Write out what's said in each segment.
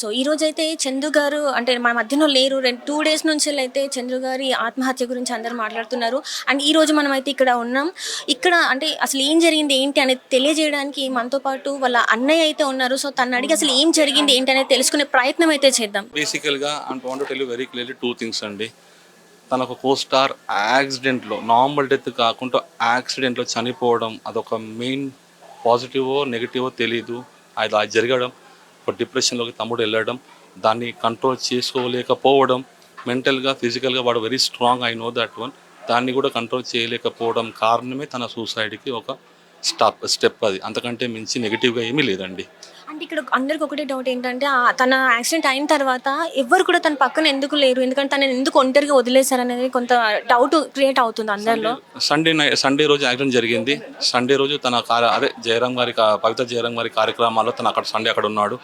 So ఈ రోజు అయితే చందు గారు అంటే మన మధ్యలో లేరు. రెండు టూ డేస్ నుంచి అయితే చంద్రు గారి ఆత్మహత్య గురించి అందరూ మాట్లాడుతున్నారు. అండ్ ఈ రోజు మనం అయితే ఇక్కడ ఉన్నాం. ఇక్కడ అంటే అసలు ఏం జరిగింది ఏంటి అనేది తెలియజేయడానికి మనతో పాటు వాళ్ళ అన్నయ్య అయితే ఉన్నారు. సో తను అడిగి అసలు ఏం జరిగింది ఏంటి అనేది తెలుసుకునే ప్రయత్నం అయితే చేద్దాం. బేసికల్గా and tell very clearly two things అండి. తన ఒక కో స్టార్ యాక్సిడెంట్లో నార్మల్ డెత్ కాకుండా యాక్సిడెంట్లో చనిపోవడం అదొక మెయిన్ పాజిటివో నెగిటివో తెలీదు. అది అది జరగడం ఒక డిప్రెషన్లోకి తమ్ముడు వెళ్ళడం దాన్ని కంట్రోల్ చేసుకోలేకపోవడం మెంటల్గా ఫిజికల్గా వాడు very strong I know that one. దాన్ని కూడా కంట్రోల్ చేయలేకపోవడం కారణమే తన సూసైడ్కి ఒక స్టాప్ స్టెప్ అది. అంతకంటే మించి నెగిటివ్గా ఏమీ లేదండి. అంటే ఇక్కడ అందరికి ఒకటే డౌట్ ఏంటంటే ఆ తన యాక్సిడెంట్ అయిన తర్వాత ఎవరు కూడా తన పక్కన ఎందుకు లేరు? ఎందుకంటే తనని ఎందుకు ఒంటరిగా వదిలేశారు అనేది కొంత డౌట్ క్రియేట్ అవుతుంది అందరిలో. సండే సండే రోజు యాక్సిడెంట్ జరిగింది. సండే రోజు తన కార్య అదే జయరాం గారి పవిత్ర జయరాం గారి కార్యక్రమాల్లో తను అక్కడ సండే అక్కడ ఉన్నాడు.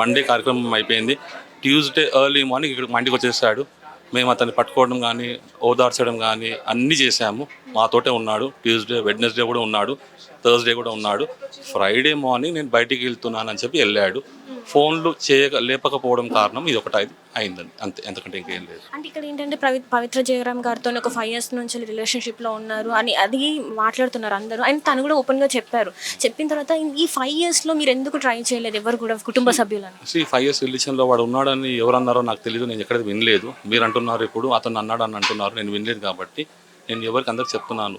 మండే కార్యక్రమం అయిపోయింది. ట్యూస్డే ఎర్లీ మార్నింగ్ ఇక్కడ మా ఇంటికి వచ్చేసాడు. మేము అతన్ని పట్టుకోవడం కానీ ఓదార్చడం కానీ అన్నీ చేశాము. మాతోటే ఉన్నాడు. ట్యూస్డే వెడ్నెస్డే కూడా ఉన్నాడు. థర్స్డే కూడా ఉన్నాడు. ఫ్రైడే మార్నింగ్ నేను బయటికి వెళ్తున్నానని చెప్పి వెళ్ళాడు. ఫోన్లు చేయక లేపకపోవడం కారణం ఇది ఒకటి అయి- అయిందండి అంతే ఎంతకంటే ఇంకేం లేదు. అంటే ఇక్కడ ఏంటంటే పవి పవిత్ర జయరామ్ గారితో ఒక ఫైవ్ ఇయర్స్ నుంచి రిలేషన్షిప్లో ఉన్నారు అని అది మాట్లాడుతున్నారు అందరూ. అండ్ తను కూడా ఓపెన్గా చెప్పారు. చెప్పిన తర్వాత ఈ ఫైవ్ ఇయర్స్లో మీరు ఎందుకు ట్రై చేయలేదు? ఎవరు కూడా కుటుంబ సభ్యులని? సి ఫైవ్ ఇయర్స్ రిలేషన్లో వాడు ఉన్నాడని ఎవరు అన్నారో నాకు తెలియదు నేను ఎక్కడ వినలేదు. మీరు అంటున్నారు ఇప్పుడు అతను అన్నాడు అని అంటున్నారు. నేను వినలేదు కాబట్టి. నేను ఎవరికి అందరికి చెప్తున్నాను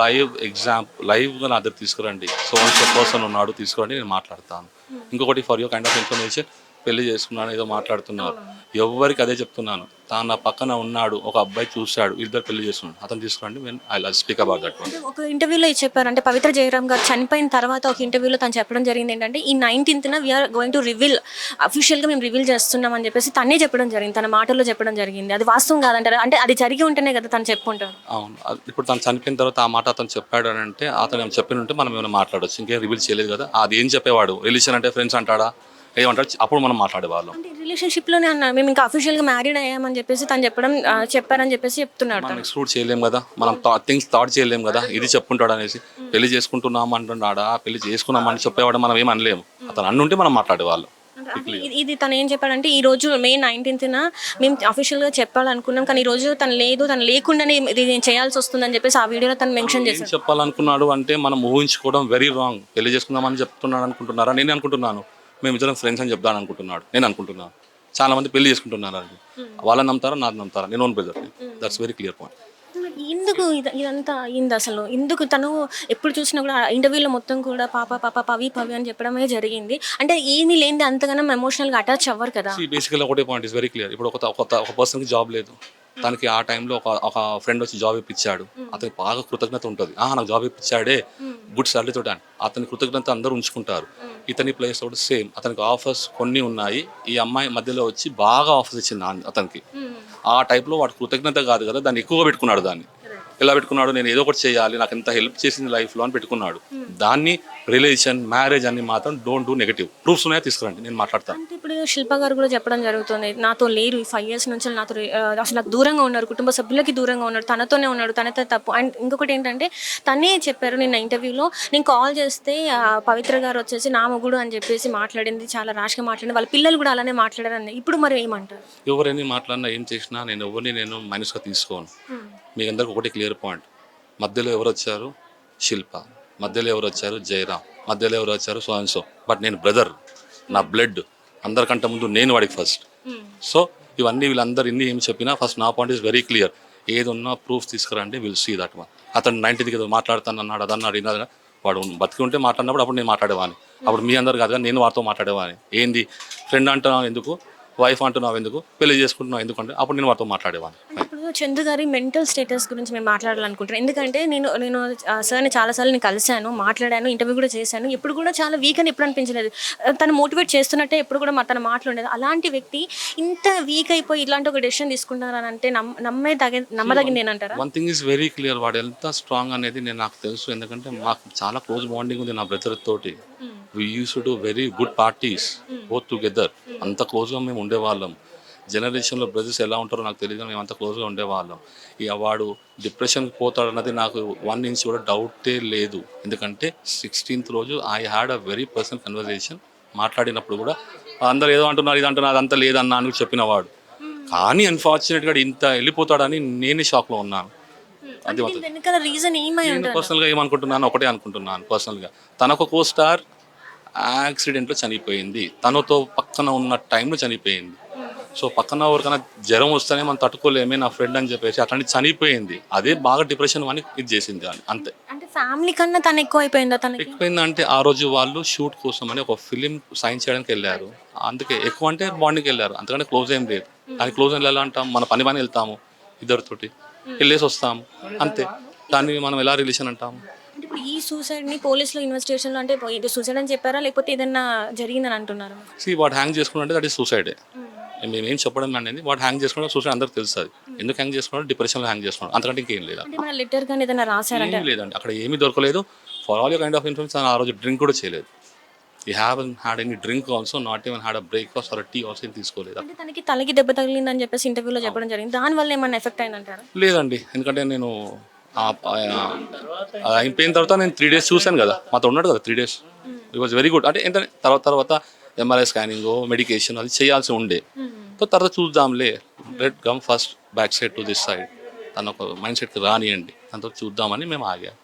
లైవ్ ఎగ్జామ్ లైవ్గా నా దగ్గర తీసుకురండి. సో పర్సన్ ఉన్నాడు తీసుకురండి నేను మాట్లాడతాను. ఇంకొకటి for you kind of information పెళ్ళి చేసుకున్నాను ఏదో మాట్లాడుతున్నారు. ఎవరికి అదే చెప్తున్నాను. తాను నా పక్కన ఉన్నాడు ఒక అబ్బాయి చూశాడు ఇద్దరు పెళ్ళి చేసుకున్నాడు. అతను తీసుకురండి నేను I love speak about that ఒక ఇంటర్వ్యూలో చెప్పారు అంటే పవిత్ర జయరామ్ గారు చనిపోయిన తర్వాత ఒక ఇంటర్వ్యూలో తను చెప్పడం జరిగింది ఏంటంటే ఈ నైన్టీన్త్న వీఆర్ గోయింగ్ టు రివీల్ అఫీషియల్గా మేము రివీల్ చేస్తున్నాం అని చెప్పేసి తనే చెప్పడం జరిగింది తన మాటల్లో చెప్పడం జరిగింది. అది వాస్తవం కాదంటారు? అంటే అది జరిగి ఉంటేనే కదా తను చెప్పుకుంటారు అవును. ఇప్పుడు తను చనిపోయిన తర్వాత ఆ మాట అతను చెప్పాడు అని అంటే అతను చెప్పిన ఉంటే మనం ఏమైనా మాట్లాడొచ్చు. ఇంకేం రివీల్ చేయలేదు కదా. అది ఏం చెప్పేవాడు? రిలేషన్ అంటే ఫ్రెండ్స్ అంటాడా? ఏమంటాడు అప్పుడు మనం మాట్లాడేవాళ్ళం. అంటే రిలేషన్షిప్లోనే అన్నారు మేము ఇంకా అఫీషియల్గా మ్యారీడ్ అయ్యామని చెప్పేసి తను చెప్పడం ఆ, చెప్పారని చెప్పేసి చెప్తున్నాడు మనం ఎక్స్క్లూడ్ చేయలేం కదా? మనం థింగ్స్ థాట్ చేయలేం కదా? ఇది చెప్పుంటాడు అనేసి పెళ్ళి చేసుకుంటున్నాం అంటున్నాడా? పెళ్ళి చేసుకున్నామని చెప్పేవాడు మనం ఏం అనలేము. అతను అన్నుంటే మనం మాట్లాడేవాళ్ళం. అంటే ఇది- ఇది తను ఏం చెప్పాడంటే ఈ రోజు మే నైన్టీన్త్న మేము అఫీషియల్గా చెప్పాలనుకున్నాం కానీ ఈ రోజు తను లేదు తను లేకుండానే ఇది నేను చేయాల్సి వస్తుందని చెప్పేసి ఆ వీడియోలో తను మెన్షన్ ఏం చేశాడు. చెప్పాలనుకున్నాడు అంటే మనం ఊహించుకోవడం వెరీ రాంగ్ పెళ్ళి చేసుకుందామని చెప్తున్నాడు అనుకుంటున్నారా? నేను అనుకుంటున్నాను. మేము ఇద్దరం ఫ్రెండ్స్ అని చెప్దాను అనుకుంటున్నాడు. నేను అనుకుంటున్నాను చాలా మంది పెళ్ళి చేసుకుంటున్నారు అది వాళ్ళని నమ్ముతారా? నాది నమ్ముతారా? నేను own brother that's very clear point ఎందుకు ఇది- ఇదంతా అయింది అసలు? ఎందుకు తను ఎప్పుడు చూసినా కూడా ఇంటర్వ్యూలో మొత్తం కూడా పాప పాప పవి పవి అని చెప్పడమే జరిగింది. అంటే ఏమీ లేనిది అంతగానం ఎమోషనల్గా అటాచ్ అవ్వరు కదా. బేసికల్గా ఒకటే పాయింట్ ఇస్ వెరీ క్లియర్ ఇప్పుడు ఒక ఒక ఒక పర్సన్కి జాబ్ లేదు. తనకి ఆ టైంలో ఒక ఒక ఫ్రెండ్ వచ్చి జాబ్ ఇప్పించాడు. అతనికి బాగా కృతజ్ఞత ఉంటుంది. ఆ నాకు జాబ్ ఇప్పించాడే. గుడ్ సాలరీ తోటి. అతని కృతజ్ఞత అందరూ ఉంచుకుంటారు. ఇతని ప్లేస్ కూడా సేమ్. అతనికి ఆఫర్స్ కొన్ని ఉన్నాయి. ఈ అమ్మాయి మధ్యలో వచ్చి బాగా ఆఫర్స్ ఇచ్చింది అతనికి. ఆ టైప్లో వాడు కృతజ్ఞత కాదు కదా దాన్ని ఎక్కువగా పెట్టుకున్నాడు దాన్ని. ఎలా పెట్టుకున్నాడు నేను ఏదో ఒకటి చేయాలి నాకు ఎంత హెల్ప్ చేసింది లైఫ్లో అని పెట్టుకున్నాడు. దాన్ని రిలేషన్ మ్యారేజ్ అని మాత్రం డోంట్ డూ నెగటివ్ ప్రూఫ్స్ ఉన్నాయో? తీసుకురండి నేను మాట్లాడతాను అంటే ఇప్పుడు శిల్ప గారు కూడా చెప్పడం జరుగుతుంది నాతో లేరు ఈ ఫైవ్ ఇయర్స్ నుంచి నాతో అసలు నాకు దూరంగా ఉన్నారు కుటుంబ సభ్యులకి దూరంగా ఉన్నారు తనతోనే ఉన్నాడు తనతో తప్పు. అండ్ ఇంకొకటి ఏంటంటే తనే చెప్పారు నిన్న ఇంటర్వ్యూలో నేను కాల్ చేస్తే పవిత్ర గారు వచ్చేసి నా మొగుడు అని చెప్పేసి మాట్లాడింది చాలా ర్యాష్గా మాట్లాడింది వాళ్ళ పిల్లలు కూడా అలానే మాట్లాడారని. ఇప్పుడు మరి ఏమంటారు? ఎవరైనా మాట్లాడినా ఏం చేసినా నేను ఎవరిని నేను మైనస్గా తీసుకోను. మీ అందరికి ఒకటి క్లియర్ పాయింట్. మధ్యలో ఎవరు వచ్చారు? శిల్ప. మధ్యలో ఎవరు వచ్చారు? జయరామ్. మధ్యలో ఎవరు వచ్చారు? So and so. బట్ నేను బ్రదర్ నా బ్లడ్ అందరికంటే ముందు నేను వాడికి ఫస్ట్. సో ఇవన్నీ వీళ్ళందరూ ఇన్ని ఏం చెప్పినా ఫస్ట్ నా పాయింట్ ఇస్ వెరీ క్లియర్ ఏది ఉన్నా ప్రూఫ్ తీసుకురండి విల్ సీ దట్ వన్ అతను నైన్టీన్కి ఏదో మాట్లాడతాను అన్నాడు అదన్నాడు ఇన్నది వాడు బతికి ఉంటే మాట్లాడినప్పుడు అప్పుడు నేను మాట్లాడేవాని అప్పుడు మీ అందరు కాదు కానీ నేను వారితో మాట్లాడేవాని ఏంది? ఫ్రెండ్ అంటున్నావు ఎందుకు? వైఫ్ అంటున్నావు ఎందుకు? పెళ్ళి చేసుకుంటున్నావు ఎందుకంటే అప్పుడు నేను వారితో మాట్లాడేవాని చందు గారి మెంటల్ స్టేటస్ గురించి మేము మాట్లాడాలనుకుంటున్నాను ఎందుకంటే నేను నేను సార్ని చాలాసార్లు నేను కలిశాను మాట్లాడాను ఇంటర్వ్యూ కూడా చేశాను. ఎప్పుడు కూడా చాలా వీక్ అని ఎప్పుడు అనిపించలేదు. తను మోటివేట్ చేస్తున్నట్టే ఎప్పుడు కూడా మా తన మాటలు ఉండేది. అలాంటి వ్యక్తి ఇంత వీక్ అయిపోయి ఇలాంటి ఒక డెసిషన్ తీసుకుంటారని అంటే నమ్ నమ్మే తగ నమ్మదగింది ఏంటంటారా? One thing is very clear వాడు ఎంత స్ట్రాంగ్ అనేది నేను నాకు తెలుసు. ఎందుకంటే మాకు చాలా క్లోజ్ బాండింగ్ ఉంది నా బ్రదర్ తోటి. We use to very good parties both together అంత క్లోజ్గా మేము ఉండేవాళ్ళం. జనరేషన్లో బ్రదర్స్ ఎలా ఉంటారో నాకు తెలియదు కానీ మేము అంత క్లోజ్గా ఉండేవాళ్ళం. ఇక వాడు డిప్రెషన్కి పోతాడన్నది నాకు వన్ ఇంచ్ కూడా డౌటే లేదు. ఎందుకంటే సిక్స్టీన్త్ రోజు I had a very personal conversation మాట్లాడినప్పుడు కూడా అందరు ఏదో అంటున్నారు ఇది అంటున్నారు అదంతా లేదన్నా అని చెప్పినవాడు కానీ అన్ఫార్చునేట్గా ఇంత వెళ్ళిపోతాడని నేనే షాక్లో ఉన్నాను. అది రీజన్ నేను పర్సనల్గా ఏమనుకుంటున్నాను ఒకటే అనుకుంటున్నాను పర్సనల్గా తనొక కో స్టార్ యాక్సిడెంట్లో చనిపోయింది. తనతో పక్కన ఉన్న టైంలో చనిపోయింది. సో పక్కన ఎవరికైనా జ్వరం వస్తేనే మనం తట్టుకోలేమే నా ఫ్రెండ్ అని చెప్పేసి అట్లాంటి చనిపోయింది. అదే బాగా డిప్రెషన్ అని ఇది చేసింది అని అంతే. అంటే ఫ్యామిలీ కన్నా తను ఎక్కువ అయిపోయిందా తనకి? ఎక్కువైందంటే ఆ రోజు వాళ్ళు షూట్ కోసం అని ఒక ఫిలిం సైన్ చేయడానికి వెళ్ళారు. అందుకే ఎక్కువ అంటే బాండింగ్కి వెళ్ళారు. అంతకంటే క్లోజ్ ఏం లేదు. కానీ క్లోజ్ ఎలా అంటాం. మన పని పని వెళ్తాము ఇద్దరితోటి. వెళ్ళేసి వస్తాము. అంతే. దాన్ని మనం ఎలా రిలేషన్ అంటాము అంటే ఇప్పుడు ఈ సూసైడ్ని పోలీసులు ఇన్వెస్టిగేషన్లో అంటే సూసైడ్ అని చెప్పారా? లేకపోతే ఏదన్నా జరిగిందని అంటున్నారు? సి వాడు హ్యాంగ్ చేసుకున్నట్టే దట్ ఈస్ సూసైడే మేము ఏం చెప్పడం అనేది వాడు హ్యాంగ్ చేసుకున్నా సూసైడ్ అందరికి తెలుస్తుంది. ఎందుకు హ్యాంగ్ చేసుకున్నాడు? డిప్రెషన్లో హ్యాంగ్ చేసుకున్నాడు. అంతకంటే ఇంకేం లేదు లెటర్ కానీ ఏదైనా రాశారంటే? ఏం లేదండి. అక్కడ ఏమీ దొరకలేదు. For all you kind of information ఆ రోజు డ్రింక్ కూడా చేయలేదు. He have had any drink also not even had a breakfast or tea also తీసుకోలేదు? అంటే తనకి తలకి దెబ్బ తగిలిందని చెప్పేసి ఇంటర్వ్యూలో చెప్పడం జరిగింది. దాని వల్ల ఏమైనా ఎఫెక్ట్ అయిందంటారా? లేదండి. ఎందుకంటే నేను అయిపోయిన తర్వాత నేను త్రీ డేస్ చూశాను కదా. మాతో ఉన్నాడు కదా three days it was very good అంటే ఎంత తర్వాత తర్వాత ఎంఆర్ఐ స్కానింగ్ మెడికేషన్ అది చేయాల్సి ఉండే. సో తర్వాత చూద్దాంలే. Let come first back side to this side తన ఒక మైండ్ సెట్కి రానియండి. దాంతో చూద్దామని మేము ఆగాం.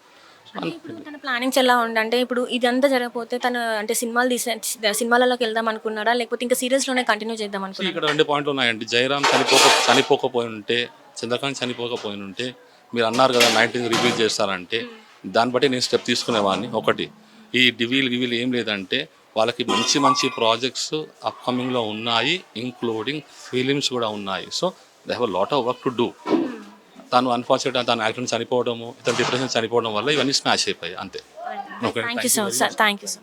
తన ప్లానింగ్స్ ఎలా ఉండే? అంటే ఇప్పుడు ఇదంతా జరగకపోతే తను అంటే సినిమాలు తీసే సినిమాలలోకి వెళ్దాం అనుకున్నాడా? లేకపోతే ఇంకా సీరియస్లోనే కంటిన్యూ చేద్దాం See, అనుకున్నాడా? ఇక్కడ రెండు పాయింట్లు ఉన్నాయండి. జయరామ్ చనిపోక చనిపోకపోయి ఉంటే చంద్రకాంత్ చనిపోకపోయి ఉంటే మీరు అన్నారు కదా నైన్టీన్ రిలీజ్ చేస్తారంటే దాన్ని బట్టి నేను స్టెప్ తీసుకునేవాడిని. ఒకటి ఈ డివీల్ గివీల్ ఏం లేదంటే వాళ్ళకి మంచి మంచి ప్రాజెక్ట్స్ అప్కమింగ్లో ఉన్నాయి ఇంక్లూడింగ్ ఫిలిమ్స్ కూడా ఉన్నాయి. So they have lot of work to do తను అన్ఫార్చునేట్ తను యాక్సిడెంట్ చనిపోవడము ఇతను డిప్రెషన్ చనిపోవడం వల్ల ఇవన్నీ స్మాష్ అయిపోయాయి అంతే. Okay thank you so sir thank you so